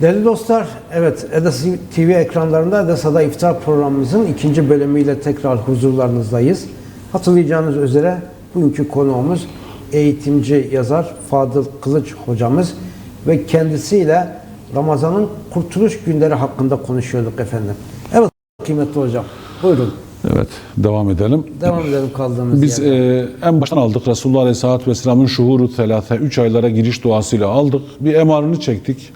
Değerli dostlar, evet Edasa TV ekranlarında Edasa'da iftar programımızın ikinci bölümüyle tekrar huzurlarınızdayız. Hatırlayacağınız üzere bugünkü konuğumuz eğitimci yazar Fadıl Kılıç hocamız ve kendisiyle Ramazan'ın kurtuluş günleri hakkında konuşuyorduk efendim. Evet kıymetli hocam, buyurun Evet, devam edelim. devam edelim kaldığımız Biz yerden. e, en baştan aldık. Resulullah Aleyhisselatü Vesselam'ın şuhuru selase, 3 aylara giriş duasıyla aldık. Bir emarını çektik.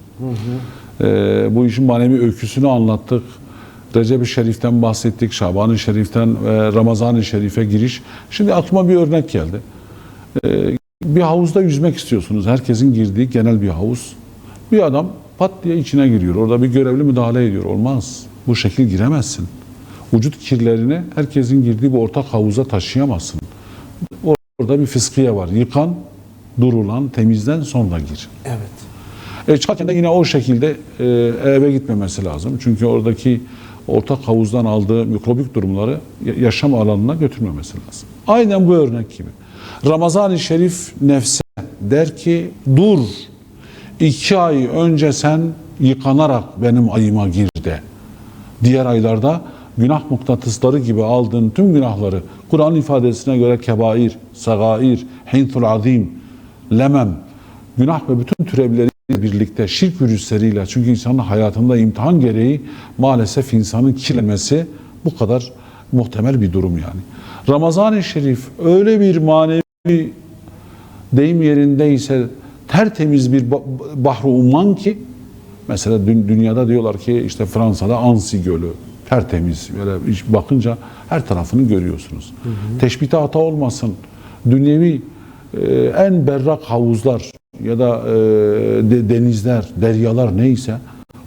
E, bu işin manevi öyküsünü anlattık. Recep-i Şerif'ten bahsettik. Şaban-ı Şerif'ten ve Ramazan-ı Şerif'e giriş. Şimdi aklıma bir örnek geldi. E, bir havuzda yüzmek istiyorsunuz. Herkesin girdiği genel bir havuz. Bir adam pat diye içine giriyor. Orada bir görevli müdahale ediyor. Olmaz. Bu şekil giremezsin. Vücut kirlerini herkesin girdiği bu ortak havuza taşıyamazsın. Orada bir fıskiye var. Yıkan, durulan, temizlen sonra gir. Evet. E çıkarken de yine o şekilde e, eve gitmemesi lazım. Çünkü oradaki ortak havuzdan aldığı mikrobik durumları ya- yaşam alanına götürmemesi lazım. Aynen bu örnek gibi. Ramazan-ı Şerif nefse der ki dur iki ay önce sen yıkanarak benim ayıma gir de. Diğer aylarda günah mıknatısları gibi aldığın tüm günahları Kur'an ifadesine göre kebair, sagair, hintul azim, lemem, günah ve bütün türevleriyle birlikte şirk virüsleriyle çünkü insanın hayatında imtihan gereği maalesef insanın kirlenmesi bu kadar muhtemel bir durum yani. Ramazan-ı Şerif öyle bir manevi deyim yerindeyse tertemiz bir ba- bahru umman ki mesela dü- dünyada diyorlar ki işte Fransa'da Ansi Gölü tertemiz böyle bakınca her tarafını görüyorsunuz. Teşbite hata olmasın. Dünyevi e, en berrak havuzlar ya da e, de- denizler, deryalar neyse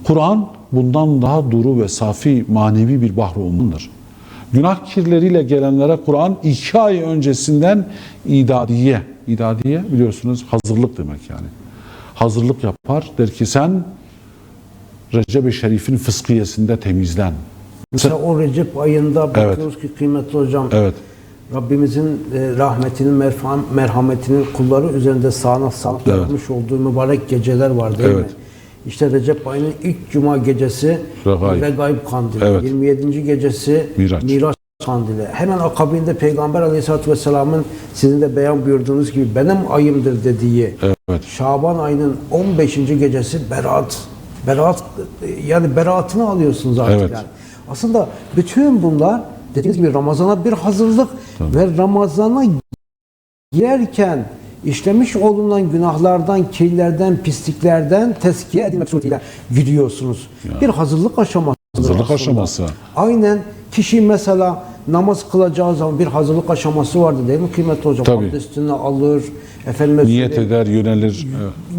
Kur'an bundan daha duru ve safi manevi bir bahru ummandır. Günah kirleriyle gelenlere Kur'an iki ay öncesinden idadiye, idadiye biliyorsunuz hazırlık demek yani. Hazırlık yapar der ki sen Recep-i Şerif'in fıskiyesinde temizlen. Mesela o Recep ayında bakıyoruz ki kıymetli hocam Evet. Rabbimizin e, rahmetinin, merham- merhametinin kulları üzerinde sağına sağlık Evet. yapmış olduğu mübarek geceler var değil mi? Evet. İşte Recep ayının ilk cuma gecesi Regaib. Regaib Kandili, Evet. 27. gecesi Miraç. Miraç Kandili. Hemen akabinde Peygamber Aleyhisselatü Vesselam'ın sizin de beyan buyurduğunuz gibi benim ayımdır dediği Evet. Şaban ayının 15. gecesi Berat. Berat yani beraatını alıyorsunuz artık Evet. yani. Aslında bütün bunlar dediğiniz gibi Ramazan'a bir hazırlık ve Ramazan'a girerken işlemiş olunan günahlardan, kirlerden, pisliklerden teskiye edilmek suretiyle gidiyorsunuz. Bir hazırlık aşaması. Hazırlık aşaması. Aynen kişi mesela namaz kılacağı zaman bir hazırlık aşaması vardı değil mi kıymetli hocam? Tabii. Abdestini alır, efendim Niyet eder, yönelir.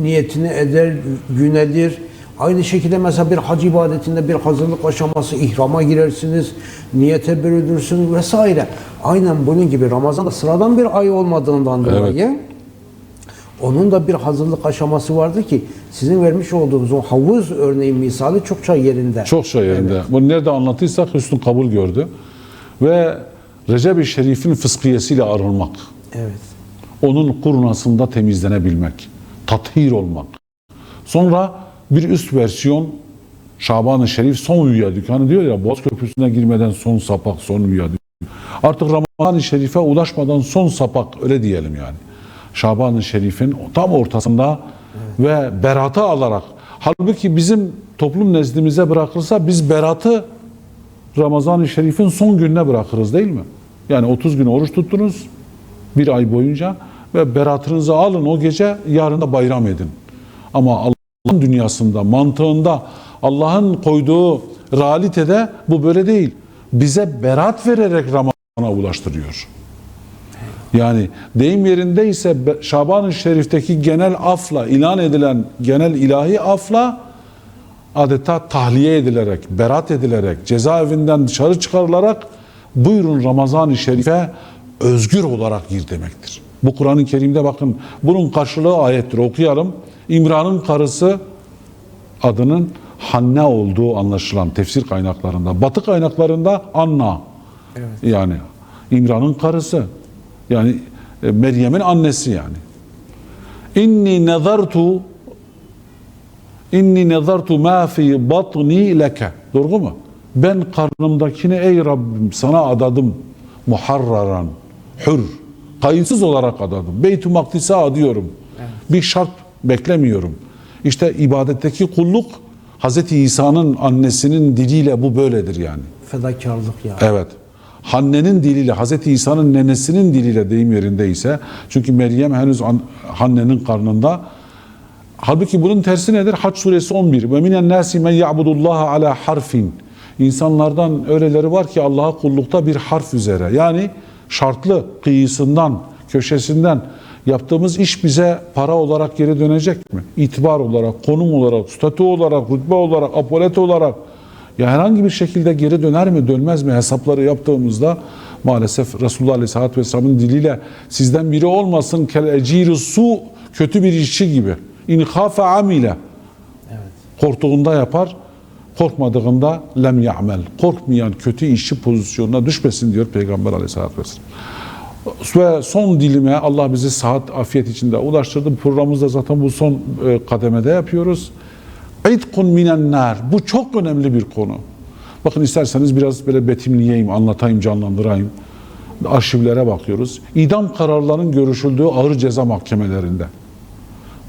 Niyetini eder, günedir. Aynı şekilde mesela bir hac ibadetinde bir hazırlık aşaması, ihrama girersiniz, niyete bürünürsünüz vesaire. Aynen bunun gibi Ramazan da sıradan bir ay olmadığından dolayı onun da bir hazırlık aşaması vardı ki sizin vermiş olduğunuz o havuz örneği misali çokça yerinde. Çokça yerinde. Bunu nerede anlattıysak hüsnü kabul gördü. Ve Recep-i Şerif'in fıskiyesiyle arınmak. Evet. onun kurnasında temizlenebilmek, tathir olmak. Sonra bir üst versiyon Şaban-ı Şerif son üyeydik. Hani diyor ya Boğaz Köprüsü'ne girmeden son sapak, son üyeydik. Artık Ramazan-ı Şerif'e ulaşmadan son sapak öyle diyelim yani. Şaban-ı Şerif'in tam ortasında ve beratı alarak. Halbuki bizim toplum nezdimize bırakılsa biz beratı Ramazan-ı Şerif'in son gününe bırakırız değil mi? Yani 30 gün oruç tuttunuz bir ay boyunca ve beratınızı alın o gece yarın da bayram edin. Ama Allah'ın dünyasında, mantığında, Allah'ın koyduğu realitede bu böyle değil. Bize berat vererek Ramazan'a ulaştırıyor. Yani deyim yerindeyse Be- Şaban-ı Şerif'teki genel afla, ilan edilen genel ilahi afla adeta tahliye edilerek, berat edilerek, cezaevinden dışarı çıkarılarak buyurun Ramazan-ı Şerif'e özgür olarak gir demektir. Bu Kur'an-ı Kerim'de bakın bunun karşılığı ayettir okuyalım. İmran'ın karısı adının Hanne olduğu anlaşılan tefsir kaynaklarında. Batı kaynaklarında Anna. Yani İmran'ın karısı. Yani e, Meryem'in annesi yani. İnni nezartu İnni nezartu ma fi batni leke. Doğru mu? Ben karnımdakini ey Rabbim sana adadım. Muharraran, hür, kayıtsız olarak adadım. Beyt-i Makdis'e adıyorum. Bir şart beklemiyorum. İşte ibadetteki kulluk Hz. İsa'nın annesinin diliyle bu böyledir yani. Fedakarlık ya. Evet. Hanne'nin diliyle, Hz. İsa'nın nenesinin diliyle deyim yerindeyse, çünkü Meryem henüz an- Hanne'nin karnında. Halbuki bunun tersi nedir? Haç suresi 11. Ve minen nasi men ya'budullaha ala harfin. İnsanlardan öyleleri var ki Allah'a kullukta bir harf üzere. Yani şartlı, kıyısından, köşesinden yaptığımız iş bize para olarak geri dönecek mi? İtibar olarak, konum olarak, statü olarak, rütbe olarak, apolet olarak ya herhangi bir şekilde geri döner mi dönmez mi hesapları yaptığımızda maalesef Resulullah Aleyhisselatü Vesselam'ın diliyle sizden biri olmasın kel eciri su kötü bir işçi gibi. İn khafe amile. Korktuğunda yapar, korkmadığında lem ya'mel. Korkmayan kötü işçi pozisyonuna düşmesin diyor Peygamber Aleyhisselatü Vesselam. Ve son dilime Allah bizi saat afiyet içinde ulaştırdı. Programımızda zaten bu son e, kademede yapıyoruz. İtkun minen nar. Bu çok önemli bir konu. Bakın isterseniz biraz böyle betimleyeyim, anlatayım, canlandırayım. Arşivlere bakıyoruz. İdam kararlarının görüşüldüğü ağır ceza mahkemelerinde.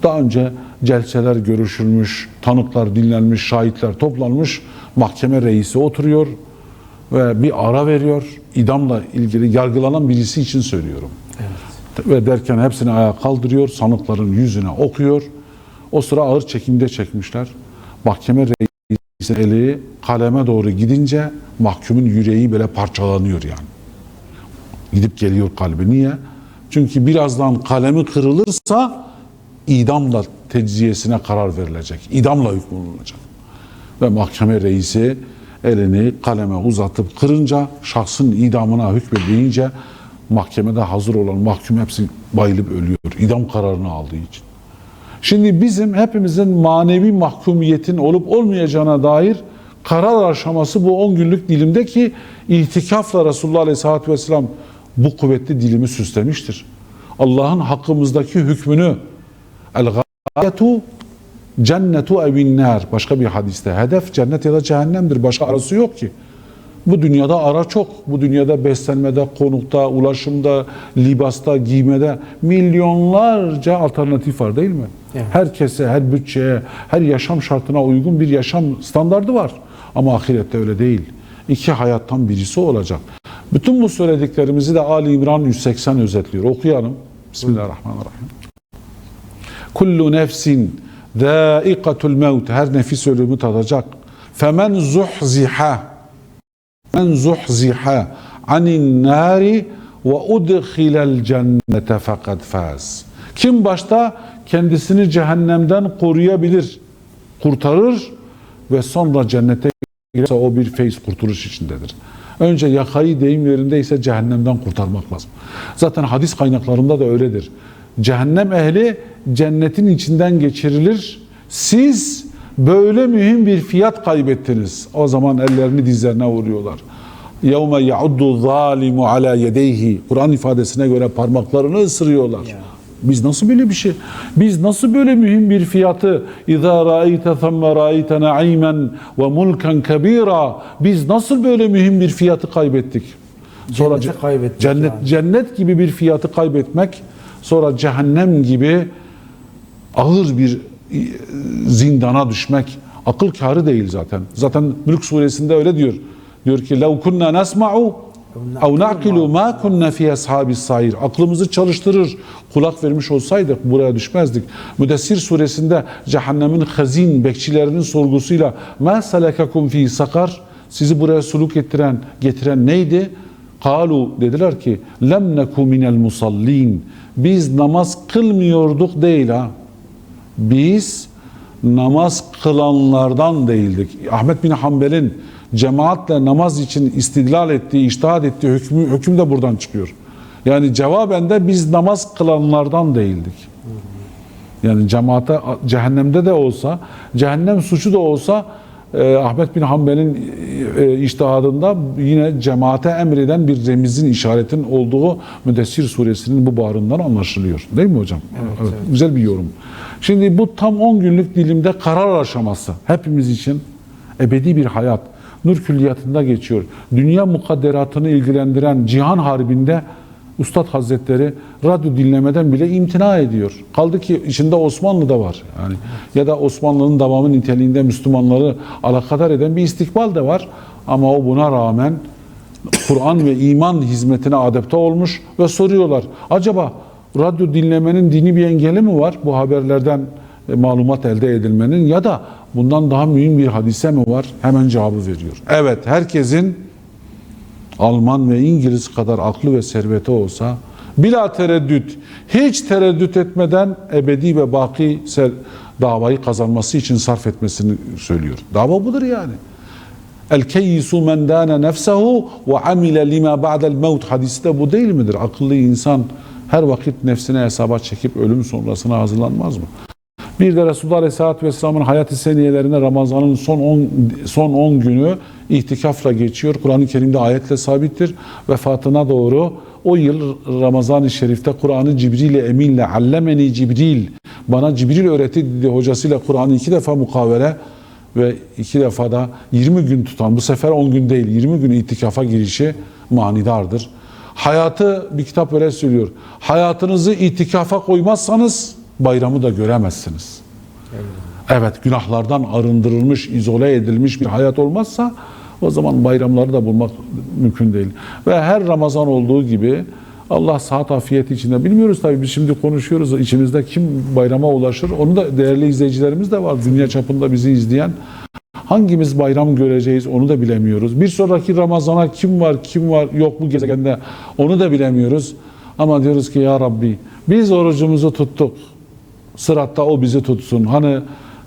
Daha önce celseler görüşülmüş, tanıklar dinlenmiş, şahitler toplanmış, mahkeme reisi oturuyor ve bir ara veriyor. İdamla ilgili yargılanan birisi için söylüyorum. Ve derken hepsini ayağa kaldırıyor, sanıkların yüzüne okuyor. O sıra ağır çekimde çekmişler. Mahkeme reisi eli kaleme doğru gidince mahkumun yüreği böyle parçalanıyor yani. Gidip geliyor kalbi. Niye? Çünkü birazdan kalemi kırılırsa idamla tecziyesine karar verilecek. İdamla hükmolunacak. Ve mahkeme reisi elini kaleme uzatıp kırınca şahsın idamına hükmedileyince mahkemede hazır olan mahkum hepsi bayılıp ölüyor. İdam kararını aldığı için. Şimdi bizim hepimizin manevi mahkumiyetin olup olmayacağına dair karar aşaması bu 10 günlük dilimde ki itikafla Resulullah Aleyhisselatü Vesselam bu kuvvetli dilimi süslemiştir. Allah'ın hakkımızdaki hükmünü el gayetu cennetu evin nar başka bir hadiste hedef cennet ya da cehennemdir başka arası yok ki. Bu dünyada ara çok. Bu dünyada beslenmede, konukta, ulaşımda, libasta, giymede milyonlarca alternatif var değil mi? Evet. Herkese, her bütçeye, her yaşam şartına uygun bir yaşam standardı var. Ama ahirette öyle değil. İki hayattan birisi olacak. Bütün bu söylediklerimizi de Ali İmran 180 özetliyor. Okuyalım. Bismillahirrahmanirrahim. Kullu nefsin zâikatul mevt. Her nefis ölümü tadacak. Femen zuhziha men zuhziha anin nari ve udkhilel cennete fakat faz. Kim başta kendisini cehennemden koruyabilir, kurtarır ve sonra cennete girerse o bir feyiz kurtuluş içindedir. Önce yakayı deyim yerindeyse cehennemden kurtarmak lazım. Zaten hadis kaynaklarında da öyledir. Cehennem ehli cennetin içinden geçirilir. Siz böyle mühim bir fiyat kaybettiniz. O zaman ellerini dizlerine vuruyorlar. يَوْمَ يَعُدُّ الظَّالِمُ عَلَى يَدَيْهِ Kur'an ifadesine göre parmaklarını ısırıyorlar. Biz nasıl böyle bir şey? Biz nasıl böyle mühim bir fiyatı اِذَا رَأَيْتَ ثَمَّ رَأَيْتَ نَعِيمًا وَمُلْكًا كَب۪يرًا Biz nasıl böyle mühim bir fiyatı kaybettik? Sonra Cenneti ce- kaybettik cennet, yani. cennet gibi bir fiyatı kaybetmek, sonra cehennem gibi ağır bir e, zindana düşmek akıl kârı değil zaten. Zaten Mülk suresinde öyle diyor. Diyor ki لَوْ كُنَّا نَسْمَعُ اَوْ نَعْقِلُ مَا كُنَّا فِي أَصْحَابِ السَّعِيرِ Aklımızı çalıştırır, kulak vermiş olsaydık buraya düşmezdik. Müdessir suresinde cehennemin hazin bekçilerinin sorgusuyla مَا سَلَكَكُمْ ف۪ي sakar Sizi buraya suluk ettiren, getiren neydi? Kalu dediler ki lem neku minel musallin. Biz namaz kılmıyorduk değil ha. Biz namaz kılanlardan değildik. Ahmet bin Hanbel'in cemaatle namaz için istidlal ettiği, iştihad ettiği hükmü, hüküm de buradan çıkıyor. Yani cevaben de biz namaz kılanlardan değildik. Yani cemaate cehennemde de olsa, cehennem suçu da olsa e, Ahmet bin Hanbel'in e, iştihadında yine cemaate emreden bir remizin işaretin olduğu Müdessir suresinin bu bağrından anlaşılıyor. Değil mi hocam? Evet, Güzel bir yorum. Şimdi bu tam 10 günlük dilimde karar aşaması hepimiz için ebedi bir hayat. Nur külliyatında geçiyor. Dünya mukadderatını ilgilendiren cihan harbinde Üstad Hazretleri radyo dinlemeden bile imtina ediyor. Kaldı ki içinde Osmanlı da var. Yani ya da Osmanlı'nın devamı niteliğinde Müslümanları alakadar eden bir istikbal de var. Ama o buna rağmen Kur'an ve iman hizmetine adapte olmuş ve soruyorlar. Acaba radyo dinlemenin dini bir engeli mi var bu haberlerden e, malumat elde edilmenin ya da bundan daha mühim bir hadise mi var? Hemen cevabı veriyor. Evet herkesin Alman ve İngiliz kadar aklı ve serveti olsa bila tereddüt, hiç tereddüt etmeden ebedi ve baki davayı kazanması için sarf etmesini söylüyor. Dava budur yani. El keyyisu men dâne nefsehu ve amile lima ba'del mevt hadisi de bu değil midir? Akıllı insan her vakit nefsine hesaba çekip ölüm sonrasına hazırlanmaz mı? Bir de Resulullah Aleyhisselatü Vesselam'ın hayat-ı seniyelerine Ramazan'ın son 10 son 10 günü itikafla geçiyor. Kur'an-ı Kerim'de ayetle sabittir. Vefatına doğru o yıl Ramazan-ı Şerif'te Kur'an'ı Cibril eminle allemeni Cibril bana Cibril öğretti dedi hocasıyla Kur'an'ı iki defa mukavele ve iki defa da 20 gün tutan bu sefer 10 gün değil 20 gün itikafa girişi manidardır. Hayatı bir kitap öyle söylüyor. Hayatınızı itikafa koymazsanız bayramı da göremezsiniz. Evet günahlardan arındırılmış, izole edilmiş bir hayat olmazsa o zaman bayramları da bulmak mümkün değil. Ve her Ramazan olduğu gibi Allah saat afiyeti içinde bilmiyoruz tabii biz şimdi konuşuyoruz içimizde kim bayrama ulaşır onu da değerli izleyicilerimiz de var dünya çapında bizi izleyen hangimiz bayram göreceğiz onu da bilemiyoruz. Bir sonraki Ramazana kim var kim var yok bu gezegende onu da bilemiyoruz. Ama diyoruz ki ya Rabbi biz orucumuzu tuttuk. Sıratta o bizi tutsun. Hani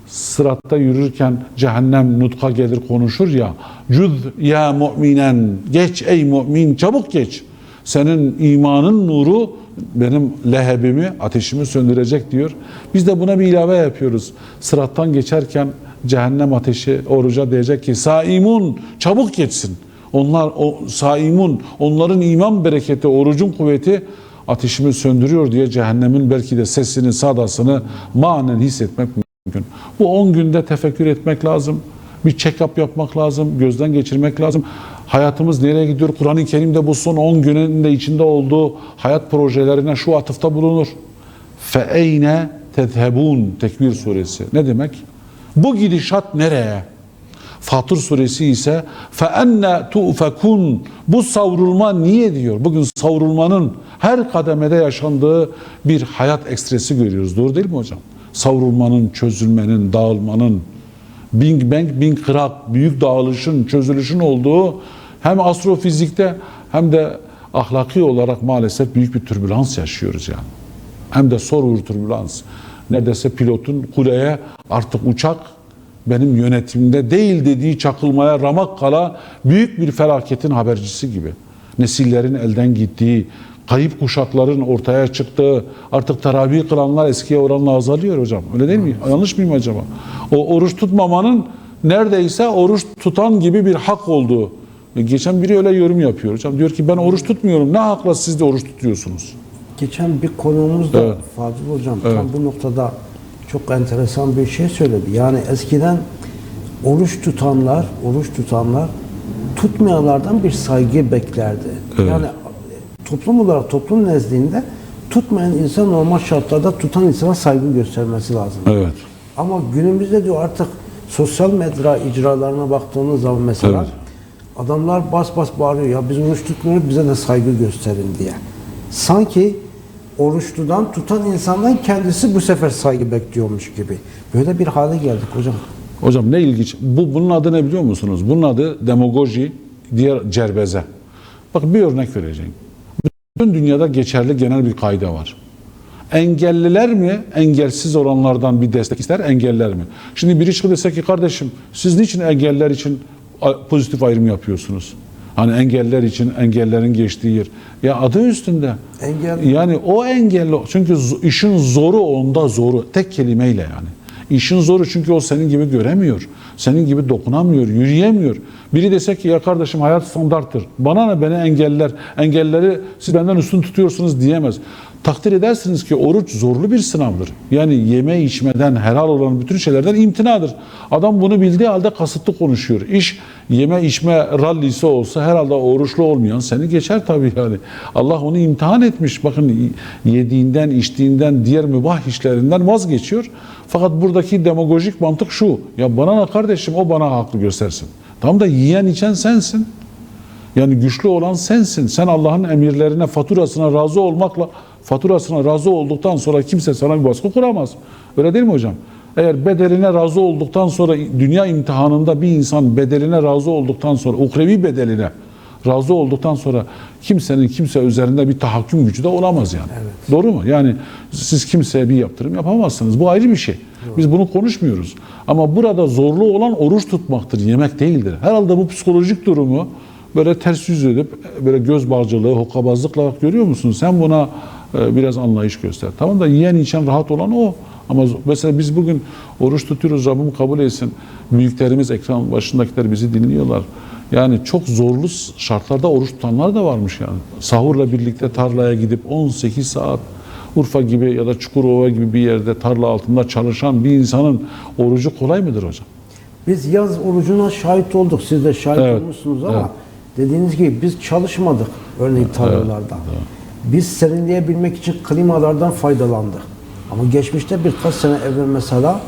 sıratta yürürken cehennem nutka gelir konuşur ya. Cüz ya mu'minen. Geç ey mümin çabuk geç. Senin imanın nuru benim lehebimi, ateşimi söndürecek diyor. Biz de buna bir ilave yapıyoruz. Sırattan geçerken cehennem ateşi oruca diyecek ki saimun çabuk geçsin. Onlar o saimun onların iman bereketi, orucun kuvveti ateşimi söndürüyor diye cehennemin belki de sesini, sadasını manen hissetmek mümkün. Bu 10 günde tefekkür etmek lazım. Bir check-up yapmak lazım, gözden geçirmek lazım. Hayatımız nereye gidiyor? Kur'an-ı Kerim'de bu son 10 günün de içinde olduğu hayat projelerine şu atıfta bulunur. فَاَيْنَ تَذْهَبُونَ Tekvir suresi. Ne demek? Bu gidişat nereye? Fatur suresi ise fe enne tufekun bu savrulma niye diyor. Bugün savrulmanın her kademede yaşandığı bir hayat ekstresi görüyoruz. Doğru değil mi hocam? Savrulmanın, çözülmenin, dağılmanın, Big Bang, Big Krak, büyük dağılışın, çözülüşün olduğu hem astrofizikte hem de ahlaki olarak maalesef büyük bir türbülans yaşıyoruz yani. Hem de sorur türbülans. Neredeyse pilotun kuleye artık uçak benim yönetimde değil dediği çakılmaya ramak kala büyük bir felaketin habercisi gibi. Nesillerin elden gittiği, kayıp kuşakların ortaya çıktığı, artık teravih kılanlar eskiye oranla azalıyor hocam. Öyle değil mi? Yanlış mıyım acaba? O oruç tutmamanın neredeyse oruç tutan gibi bir hak olduğu. E, Geçen biri öyle yorum yapıyor hocam. Diyor ki ben oruç tutmuyorum. Ne hakla siz de oruç tutuyorsunuz? Geçen bir konuğumuz da Evet. Fazıl Hocam tam bu noktada çok enteresan bir şey söyledi. Yani eskiden oruç tutanlar, oruç tutanlar tutmayanlardan bir saygı beklerdi. Yani toplum olarak toplum nezdinde tutmayan insan normal şartlarda tutan insana saygı göstermesi lazım. Evet. Ama günümüzde diyor artık sosyal medya icralarına baktığınız zaman mesela Evet. adamlar bas bas bağırıyor ya biz oruç tutmuyoruz bize de saygı gösterin diye. Sanki oruç tutan, insandan kendisi bu sefer saygı bekliyormuş gibi. Böyle bir hale geldik hocam. Hocam ne ilginç. Bu bunun adı ne biliyor musunuz? Bunun adı demagoji, diğer cerbeze. Bak bir örnek vereceğim. Bütün dünyada geçerli genel bir kaide var. Engelliler mi engelsiz olanlardan bir destek ister, engelliler mi? Şimdi biri çıkıp dese ki kardeşim siz niçin engelliler için pozitif ayrım yapıyorsunuz? Hani engelliler için engellerin geçtiği yer. Ya adı üstünde. Engel- Yani o engelli çünkü işin zoru onda zoru tek kelimeyle yani. İşin zoru çünkü o senin gibi göremiyor. Senin gibi dokunamıyor, yürüyemiyor. Biri dese ki ya kardeşim hayat standarttır. Bana ne beni engeller, engelleri siz benden üstün tutuyorsunuz diyemez. Takdir edersiniz ki oruç zorlu bir sınavdır. Yani yeme içmeden, helal olan bütün şeylerden imtinadır. Adam bunu bildiği halde kasıtlı konuşuyor. İş yeme içme rallisi olsa herhalde oruçlu olmayan seni geçer tabii yani. Allah onu imtihan etmiş. Bakın yediğinden, içtiğinden, diğer mübah işlerinden vazgeçiyor. Fakat buradaki demagojik mantık şu. Ya bana ne kardeşim o bana haklı göstersin. Tam da yiyen içen sensin. Yani güçlü olan sensin. Sen Allah'ın emirlerine, faturasına razı olmakla, faturasına razı olduktan sonra kimse sana bir baskı kuramaz. Öyle değil mi hocam? Eğer bedeline razı olduktan sonra dünya imtihanında bir insan bedeline razı olduktan sonra, ukrevi bedeline razı olduktan sonra kimsenin kimse üzerinde bir tahakküm gücü de olamaz yani. Doğru mu? Yani siz kimseye bir yaptırım yapamazsınız. Bu ayrı bir şey. Biz bunu konuşmuyoruz. Ama burada zorlu olan oruç tutmaktır, yemek değildir. Herhalde bu psikolojik durumu böyle ters yüz edip böyle göz bağcılığı, hokkabazlıkla görüyor musun? Sen buna biraz anlayış göster. Tamam da yiyen içen rahat olan o. Ama mesela biz bugün oruç tutuyoruz Rabbim kabul etsin. Büyüklerimiz ekran başındakiler bizi dinliyorlar. Yani çok zorlu şartlarda oruç tutanlar da varmış yani. Sahurla birlikte tarlaya gidip 18 saat Urfa gibi ya da Çukurova gibi bir yerde tarla altında çalışan bir insanın orucu kolay mıdır hocam? Biz yaz orucuna şahit olduk. Siz de şahit Evet, olmuşsunuz ama evet. dediğiniz gibi biz çalışmadık örneğin tarlalarda. Biz serinleyebilmek için klimalardan faydalandık. Ama geçmişte birkaç sene evvel mesela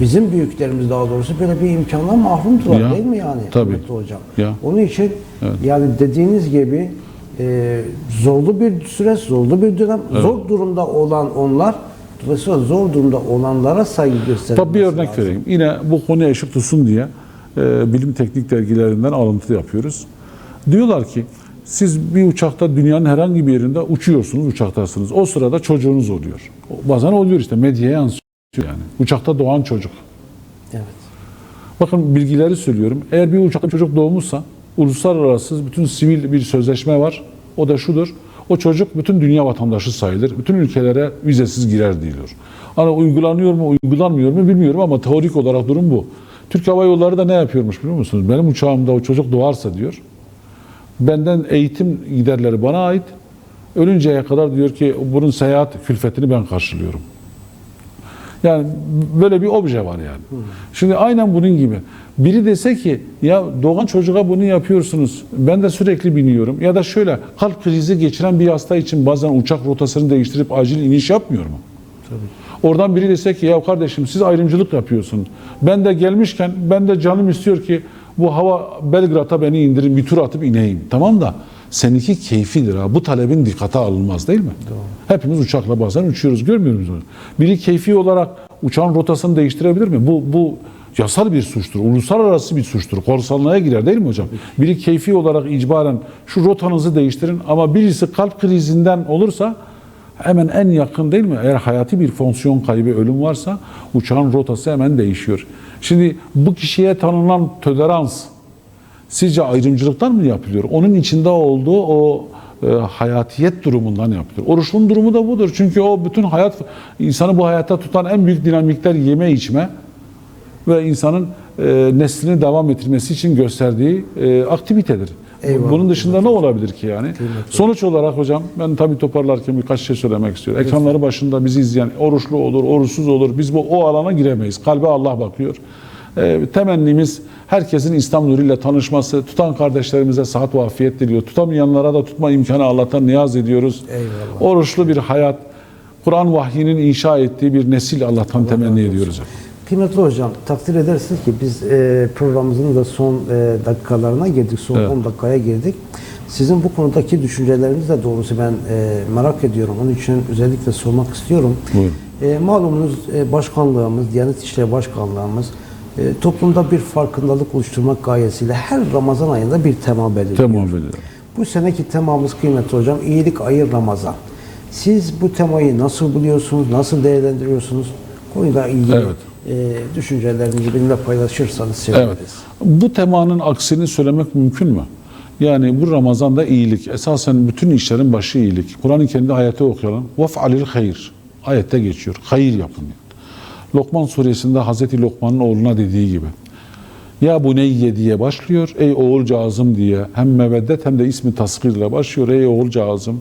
bizim büyüklerimiz daha doğrusu böyle bir imkandan mahrumdular Ya, değil mi yani? tabii. Hocam. Ya. Onun için yani dediğiniz gibi e, zorlu bir süreç, zorlu bir dönem, zor durumda olan onlar dolayısıyla zor durumda olanlara saygı gösterilmesi Tabii bir örnek lazım. vereyim. Yine bu konuya ışık tutsun diye e, bilim teknik dergilerinden alıntı yapıyoruz. Diyorlar ki siz bir uçakta dünyanın herhangi bir yerinde uçuyorsunuz, uçaktasınız. O sırada çocuğunuz oluyor. Bazen oluyor işte medyaya yansıyor yani. Uçakta doğan çocuk. Evet. Bakın bilgileri söylüyorum. Eğer bir uçakta çocuk doğmuşsa uluslararası bütün sivil bir sözleşme var. O da şudur. O çocuk bütün dünya vatandaşı sayılır. Bütün ülkelere vizesiz girer diyor. Hani uygulanıyor mu, uygulanmıyor mu bilmiyorum ama teorik olarak durum bu. Türk Hava Yolları da ne yapıyormuş biliyor musunuz? Benim uçağımda o çocuk doğarsa diyor. Benden eğitim giderleri bana ait. Ölünceye kadar diyor ki bunun seyahat külfetini ben karşılıyorum. Yani böyle bir obje var yani. Şimdi aynen bunun gibi. Biri dese ki ya doğan çocuğa bunu yapıyorsunuz. Ben de sürekli biniyorum. Ya da şöyle kalp krizi geçiren bir hasta için bazen uçak rotasını değiştirip acil iniş yapmıyor mu? Oradan biri dese ki ya kardeşim siz ayrımcılık yapıyorsun. Ben de gelmişken ben de canım istiyor ki bu hava Belgrad'a beni indirin bir tur atıp ineyim. Tamam da seninki keyfidir ha. Bu talebin dikkate alınmaz değil mi? Hepimiz uçakla bazen uçuyoruz görmüyor musunuz? Biri keyfi olarak uçağın rotasını değiştirebilir mi? Bu bu yasal bir suçtur. Uluslararası bir suçtur. Korsanlığa girer değil mi hocam? Biri keyfi olarak icbaren şu rotanızı değiştirin ama birisi kalp krizinden olursa hemen en yakın değil mi? Eğer hayati bir fonksiyon kaybı, ölüm varsa uçağın rotası hemen değişiyor. Şimdi bu kişiye tanınan tolerans sizce ayrımcılıktan mı yapılıyor? Onun içinde olduğu o e, hayatiyet durumundan yapılıyor. Oruçlunun durumu da budur. Çünkü o bütün hayat, insanı bu hayatta tutan en büyük dinamikler yeme içme ve insanın e, neslini devam ettirmesi için gösterdiği e, aktivitedir. Eyvallah. Bunun dışında ne olabilir ki yani? Sonuç olarak hocam ben tabii toparlarken birkaç şey söylemek istiyorum. Ekranları başında bizi izleyen oruçlu olur, oruçsuz olur. Biz bu o alana giremeyiz. Kalbe Allah bakıyor. Ee, temennimiz herkesin İslam nuruyla tanışması, tutan kardeşlerimize sıhhat ve afiyet diliyor. Tutamayanlara da tutma imkanı Allah'tan niyaz ediyoruz. Eyvallah. Oruçlu bir hayat, Kur'an vahyinin inşa ettiği bir nesil Allah'tan temenni ediyoruz. Kıymetli hocam takdir edersiniz ki biz e, programımızın da son e, dakikalarına girdik. Son Evet. 10 dakikaya girdik. Sizin bu konudaki düşünceleriniz de doğrusu ben e, merak ediyorum. Onun için özellikle sormak istiyorum. Buyurun. E, malumunuz e, başkanlığımız, Diyanet İşleri Başkanlığımız e, toplumda bir farkındalık oluşturmak gayesiyle her Ramazan ayında bir tema belirliyor. Tamam böyle. Bu seneki temamız kıymetli hocam iyilik ayı Ramazan. Siz bu temayı nasıl buluyorsunuz, nasıl değerlendiriyorsunuz? Konuyla ilgili evet. e, düşüncelerinizi benimle paylaşırsanız seviniriz. Evet. Bu temanın aksini söylemek mümkün mü? Yani bu Ramazan'da iyilik. Esasen bütün işlerin başı iyilik. Kur'an'ın kendi ayeti okuyalım. alil hayır. Ayette geçiyor. Hayır yapın. Yani. Lokman suresinde Hazreti Lokman'ın oğluna dediği gibi. Ya bu neyye diye başlıyor. Ey oğulcağızım diye. Hem meveddet hem de ismi tasgirle başlıyor. Ey oğulcağızım.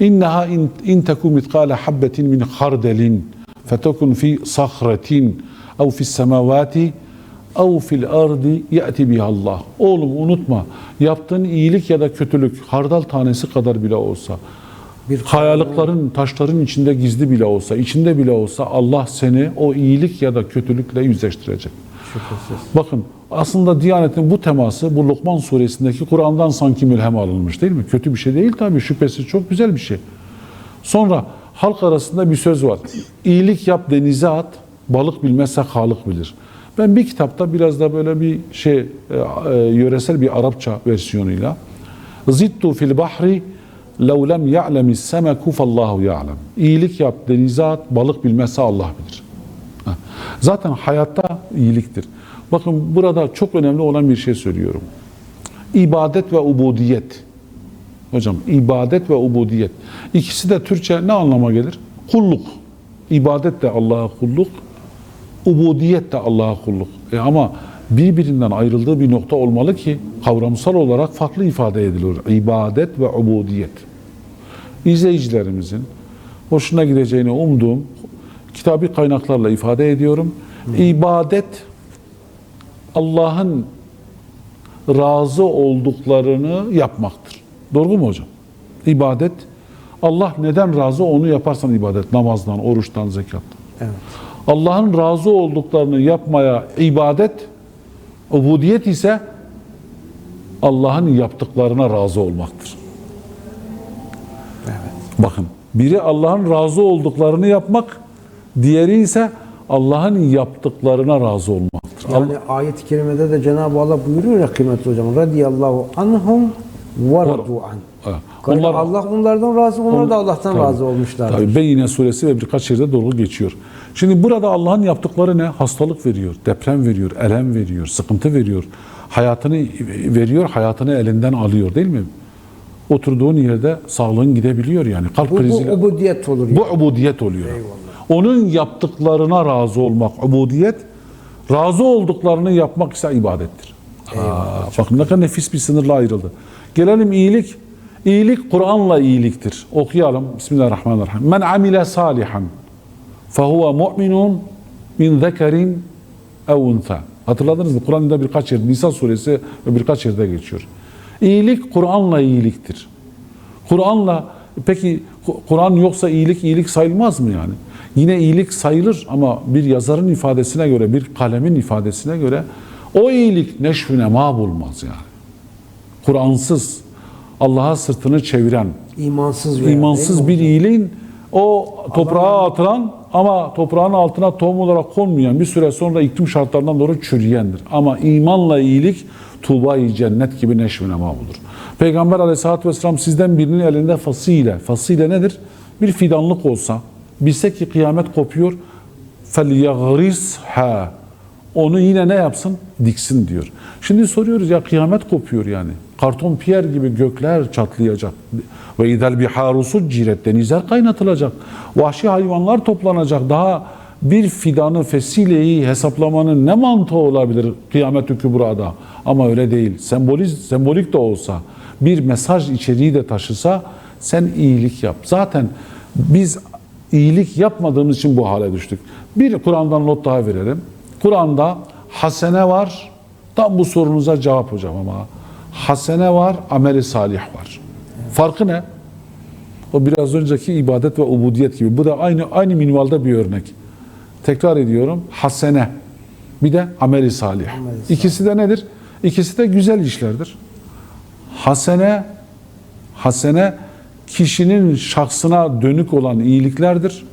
İnneha in, in teku mitkale habbetin min hardelin fetekun fi sahretin ev fi semavati ev fil ardi ya'ti biha Allah. Oğlum unutma yaptığın iyilik ya da kötülük hardal tanesi kadar bile olsa Bir Kayalıkların, taşların içinde gizli bile olsa, içinde bile olsa Allah seni o iyilik ya da kötülükle yüzleştirecek. şüphesiz. Bakın aslında Diyanet'in bu teması bu Lokman suresindeki Kur'an'dan sanki mülhem alınmış değil mi? Kötü bir şey değil tabii şüphesiz çok güzel bir şey. Sonra halk arasında bir söz var. İyilik yap denize at, balık bilmezse Halık bilir. Ben bir kitapta biraz da böyle bir şey e, e, yöresel bir Arapça versiyonuyla Zittu fil bahri lev lem ya'lemis semeku fallahu ya'lem. İyilik yap denize at, balık bilmezse Allah bilir. Zaten hayatta iyiliktir. Bakın burada çok önemli olan bir şey söylüyorum. İbadet ve ubudiyet. Hocam ibadet ve ubudiyet. İkisi de Türkçe ne anlama gelir? Kulluk. İbadet de Allah'a kulluk, ubudiyet de Allah'a kulluk. E ama birbirinden ayrıldığı bir nokta olmalı ki kavramsal olarak farklı ifade edilir. İbadet ve ubudiyet. İzleyicilerimizin hoşuna gideceğini umduğum kitabı kaynaklarla ifade ediyorum. İbadet Allah'ın razı olduklarını yapmaktır. Doğru mu hocam? İbadet Allah neden razı onu yaparsan ibadet. Namazdan, oruçtan, zekattan. Evet. Allah'ın razı olduklarını yapmaya ibadet, ubudiyet ise Allah'ın yaptıklarına razı olmaktır. Bakın biri Allah'ın razı olduklarını yapmak, diğeri ise Allah'ın yaptıklarına razı olmaktır. Yani ayet-i kerimede de Cenab-ı Allah buyuruyor ya kıymetli hocam. Radiyallahu anhum Evet. Yani Onlar- Allah onlardan razı, onlar da Allah'tan Tabii. razı olmuşlar. Tabii Beyyine suresi ve birkaç yerde doğru geçiyor. Şimdi burada Allah'ın yaptıkları ne? Hastalık veriyor, deprem veriyor, elem veriyor, sıkıntı veriyor. Hayatını veriyor, hayatını elinden alıyor değil mi? Oturduğun yerde sağlığın gidebiliyor yani. Kalp Bu, bu kriziyle. ubudiyet olur. Bu ubudiyet oluyor. Onun yaptıklarına razı olmak ubudiyet, razı olduklarını yapmak ise ibadettir. Aa, bakın ne kadar nefis bir sınırla ayrıldı. Gelelim iyilik. İyilik Kur'an'la iyiliktir. Okuyalım. Bismillahirrahmanirrahim. Men amile salihan fehuve mu'minun min zekerin ev untha. Hatırladınız mı? Kur'an'da birkaç yer, Nisa suresi ve birkaç yerde geçiyor. İyilik Kur'an'la iyiliktir. Kur'an'la peki Kur'an yoksa iyilik iyilik sayılmaz mı yani? Yine iyilik sayılır ama bir yazarın ifadesine göre, bir kalemin ifadesine göre o iyilik neşvüne ma bulmaz yani. Kur'ansız Allah'a sırtını çeviren, İmansız veya imansız değil mi bir hocam? iyiliğin o toprağa atılan ama toprağın altına tohum olarak konmayan bir süre sonra iklim şartlarından dolayı çürüyendir. Ama imanla iyilik tuğba-i cennet gibi neşvine olur. Peygamber aleyhissalatü vesselam sizden birinin elinde fasile. Fasile nedir? Bir fidanlık olsa, bilse ki kıyamet kopuyor, فَلْيَغْرِسْهَا onu yine ne yapsın? Diksin diyor. Şimdi soruyoruz ya kıyamet kopuyor yani. Karton piyer gibi gökler çatlayacak. Ve idel biharu succiret denizler kaynatılacak. Vahşi hayvanlar toplanacak. Daha bir fidanı, fesileyi hesaplamanın ne mantığı olabilir kıyamet-ü kübrada? Ama öyle değil. Semboliz, sembolik de olsa, bir mesaj içeriği de taşısa sen iyilik yap. Zaten biz iyilik yapmadığımız için bu hale düştük. Bir Kur'an'dan not daha verelim. Kur'an'da hasene var. Tam bu sorunuza cevap hocam ama. Hasene var, ameli salih var. Farkı ne? O biraz önceki ibadet ve ubudiyet gibi. Bu da aynı aynı minvalde bir örnek. Tekrar ediyorum. Hasene. Bir de ameli salih. İkisi de nedir? İkisi de güzel işlerdir. Hasene hasene kişinin şahsına dönük olan iyiliklerdir.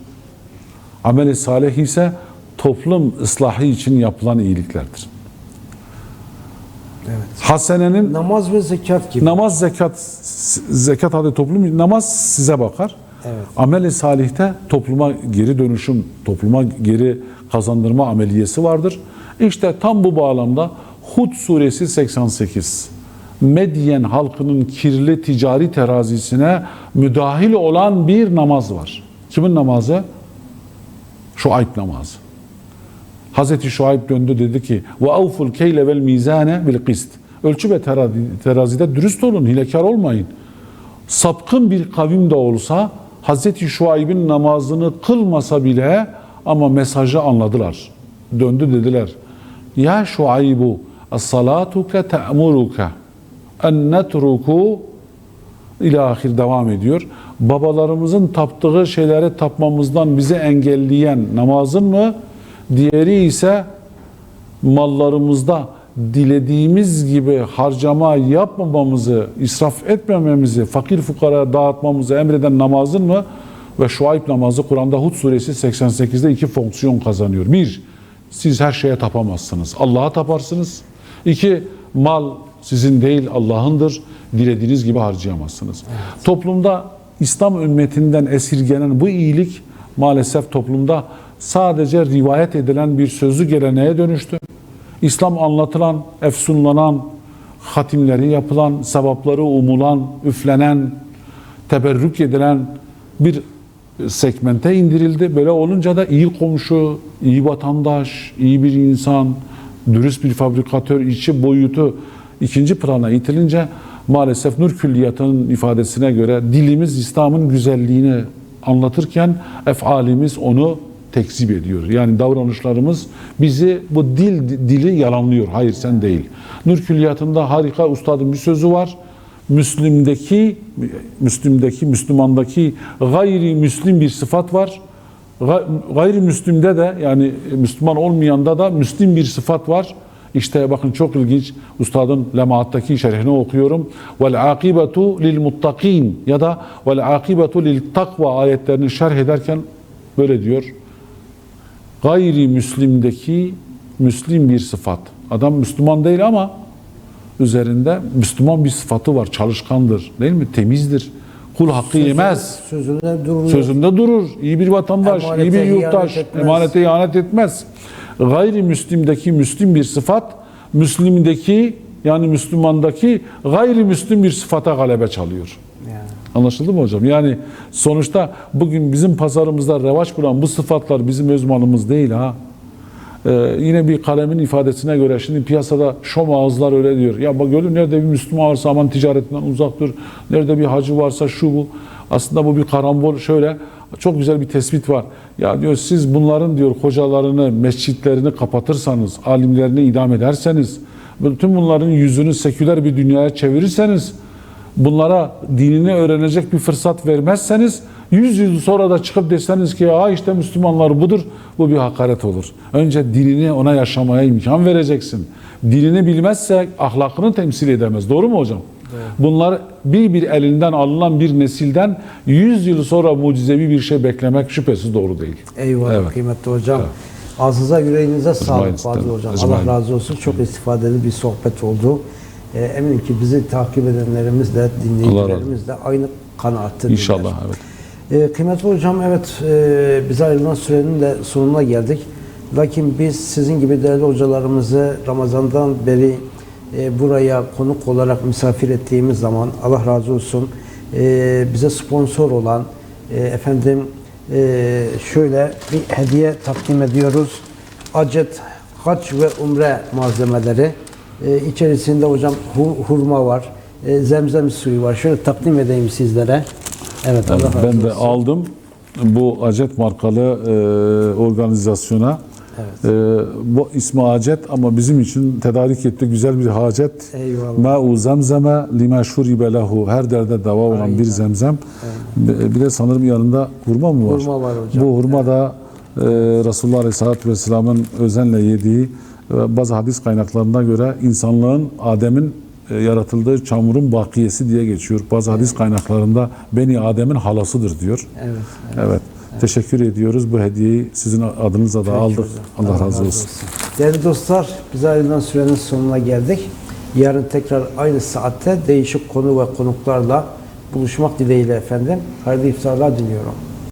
Ameli salih ise toplum ıslahı için yapılan iyiliklerdir. Evet. Hasenenin Namaz ve zekat gibi. namaz zekat zekat adı toplum namaz size bakar. Evet. Ameli salihte topluma geri dönüşüm, topluma geri kazandırma ameliyesi vardır. İşte tam bu bağlamda Hud suresi 88 Medyen halkının kirli ticari terazisine müdahil olan bir namaz var. Kimin namazı? Şuayb namazı. Hazreti Şuayb döndü dedi ki ve avful keyle vel mizane bil kist. Ölçü ve terazi- terazide dürüst olun, hilekar olmayın. sapkın bir kavim de olsa Hazreti Şuayb'in namazını kılmasa bile ama mesajı anladılar. Döndü dediler. Ya Şuaybu es-salatuke te'muruke en netruku ila ahir devam ediyor. Babalarımızın taptığı şeylere tapmamızdan bizi engelleyen namazın mı? Diğeri ise mallarımızda dilediğimiz gibi harcama yapmamamızı, israf etmememizi, fakir fukara dağıtmamızı emreden namazın mı? Ve Şuayb namazı Kur'an'da Hud suresi 88'de iki fonksiyon kazanıyor. Bir, siz her şeye tapamazsınız. Allah'a taparsınız. İki, mal sizin değil Allah'ındır. Dilediğiniz gibi harcayamazsınız. Toplumda İslam ümmetinden esirgenen bu iyilik maalesef toplumda sadece rivayet edilen bir sözlü geleneğe dönüştü. İslam anlatılan, efsunlanan, hatimleri yapılan, sevapları umulan, üflenen, teberrük edilen bir segmente indirildi. Böyle olunca da iyi komşu, iyi vatandaş, iyi bir insan, dürüst bir fabrikatör, içi boyutu ikinci plana itilince maalesef Nur Külliyatı'nın ifadesine göre dilimiz İslam'ın güzelliğini anlatırken efalimiz onu tekzip ediyor. Yani davranışlarımız bizi bu dil dili yalanlıyor. Hayır sen değil. Nur Külliyatı'nda harika ustadın bir sözü var. Müslim'deki Müslim'deki Müslümandaki gayri müslim bir sıfat var. Ga- Gayrimüslimde de yani Müslüman olmayanda da müslim bir sıfat var. İşte bakın çok ilginç ustadın Lemaat'taki şerhini okuyorum. Vel akibetu lil muttakin ya da vel akibetu lil takva ayetlerini şerh ederken böyle diyor. Gayrimüslimdeki müslim bir sıfat. Adam Müslüman değil ama üzerinde Müslüman bir sıfatı var. Çalışkandır. Değil mi? Temizdir. Kul hakkı yemez. Sözünde duruyor. Sözünde durur. İyi bir vatandaş, Emanete iyi bir yurttaş, etmez. emanete ihanet etmez. Gayrimüslimdeki müslim bir sıfat, Müslimdeki yani Müslümandaki gayrimüslim bir sıfata galebe çalıyor. Anlaşıldı mı hocam? Yani sonuçta bugün bizim pazarımızda revaç bulan bu sıfatlar bizim özmanımız değil ha. Ee, yine bir kalemin ifadesine göre şimdi piyasada şom ağızlar öyle diyor. Ya bak gördün nerede bir Müslüman varsa aman ticaretinden uzak dur. Nerede bir hacı varsa şu bu. Aslında bu bir karambol şöyle çok güzel bir tespit var. Ya diyor siz bunların diyor hocalarını, mescitlerini kapatırsanız, alimlerini idam ederseniz, bütün bunların yüzünü seküler bir dünyaya çevirirseniz bunlara dinini öğrenecek bir fırsat vermezseniz 100 yıl sonra da çıkıp deseniz ki ya işte Müslümanlar budur bu bir hakaret olur. Önce dinini ona yaşamaya imkan vereceksin. Dinini bilmezse ahlakını temsil edemez. Doğru mu hocam? Bunlar bir bir elinden alınan bir nesilden 100 yıl sonra mucizevi bir şey beklemek şüphesiz doğru değil. Eyvallah Evet. kıymetli hocam. Ağzınıza yüreğinize sağlık Fazıl hocam. Allah razı olsun. Çok istifadeli bir sohbet oldu. Ee, eminim ki bizi takip edenlerimiz de dinleyicilerimiz de aynı kanaatte. İnşallah evet. Ee, kıymetli hocam evet e, bize ayrılan sürenin de sonuna geldik. Lakin biz sizin gibi değerli hocalarımızı Ramazan'dan beri e, buraya konuk olarak misafir ettiğimiz zaman Allah razı olsun e, bize sponsor olan e, efendim e, şöyle bir hediye takdim ediyoruz. Acet haç ve umre malzemeleri. E, içerisinde hocam hu- hurma var, e, zemzem suyu var. Şöyle takdim edeyim sizlere. Evet, Allah Ben de aldım bu Acet markalı e, organizasyona. E, bu ismi Acet ama bizim için tedarik etti güzel bir hacet. Eyvallah. Ma'u zemzeme lima şuribe lehu. Her derde deva olan bir zemzem. Bir bir de sanırım yanında hurma mı var? Hurma var hocam. Bu hurma da e, Resulullah Aleyhisselatü Vesselam'ın özenle yediği bazı hadis kaynaklarına göre insanlığın Adem'in e, yaratıldığı çamurun bakiyesi diye geçiyor. Bazı hadis kaynaklarında Beni Adem'in halasıdır diyor. Evet. Evet. Teşekkür ediyoruz. Bu hediyeyi sizin adınıza da aldık. Allah, razı olsun. Değerli dostlar, bize ayrılan sürenin sonuna geldik. Yarın tekrar aynı saatte değişik konu ve konuklarla buluşmak dileğiyle efendim. Hayırlı iftarlar diliyorum.